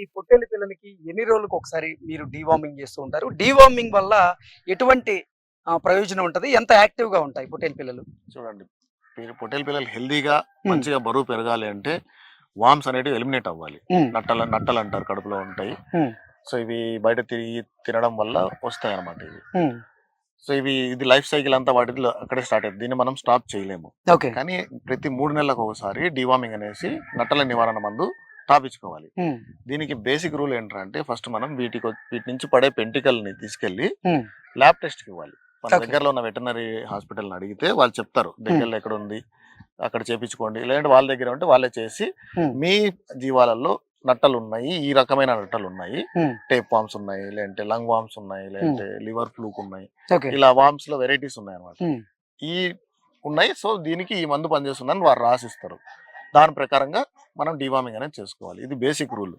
ఈ పొట్టేలు పిల్లలకి ఎన్ని రోజులకు ఒకసారి మీరు డీవార్మింగ్ చేస్తూ ఉంటారు? డీవార్మింగ్ వల్ల ఎటువంటి ప్రయోజనం ఉంటది? ఎంత యాక్టివ్గా ఉంటాయి పొట్టేలు పిల్లలు? చూడండి. మీరు పొట్టేలు పిల్లలు హెల్దీగా మంచిగా బరువు పెరగాలి అంటే వామ్స్ అనేటివి ఎలిమినేట్ అవ్వాలి. నట్టలు నట్టలు అంటారు కడుపులో ఉంటాయి. సో ఇవి బయట తిరిగి తినడం వల్ల వస్తాయి అన్నమాట ఇవి సో ఇవి ఇది లైఫ్ సైకిల్ అంతా వాటిలో అక్కడే స్టార్ట్ అవుతుంది దీన్ని మనం స్టాప్ చేయలేము. కానీ ప్రతి మూడు నెలలకు ఒకసారి డివార్మింగ్ అనేసి నట్టల నివారణ మందు తాపించుకోవాలి దీనికి బేసిక్ రూల్ ఏంటంటే ఫస్ట్ మనం వీటికి వీటి నుంచి పడే పెంటికల్ని తీసుకెళ్ళి Hmm. ల్యాబ్ టెస్ట్కి ఇవ్వాలి. మన. దగ్గరలో ఉన్న వెటనరీ హాస్పిటల్ని అడిగితే వాళ్ళు చెప్తారు దగ్గరలో ఎక్కడ ఉంది అక్కడ చేపించుకోండి. లేదంటే వాళ్ళ దగ్గర ఉంటే వాళ్ళే చేసి. మీ జీవాలలో నట్టలు ఉన్నాయి ఈ రకమైన నట్టలు ఉన్నాయి. టేప్ వామ్స్ ఉన్నాయి లేదంటే లంగ్ వామ్స్ ఉన్నాయి లేదంటే లివర్ ఫ్లూక్ ఉన్నాయి. ఇలా వామ్స్లో వెరైటీస్ ఉన్నాయి అనమాట. ఈ ఉన్నాయి సో దీనికి ఈ మందు పనిచేస్తుందని వారు రాసిస్తారు. దాని ప్రకారంగా మనం డివామింగ్ అనేది చేసుకోవాలి. ఇది బేసిక్ రూల్.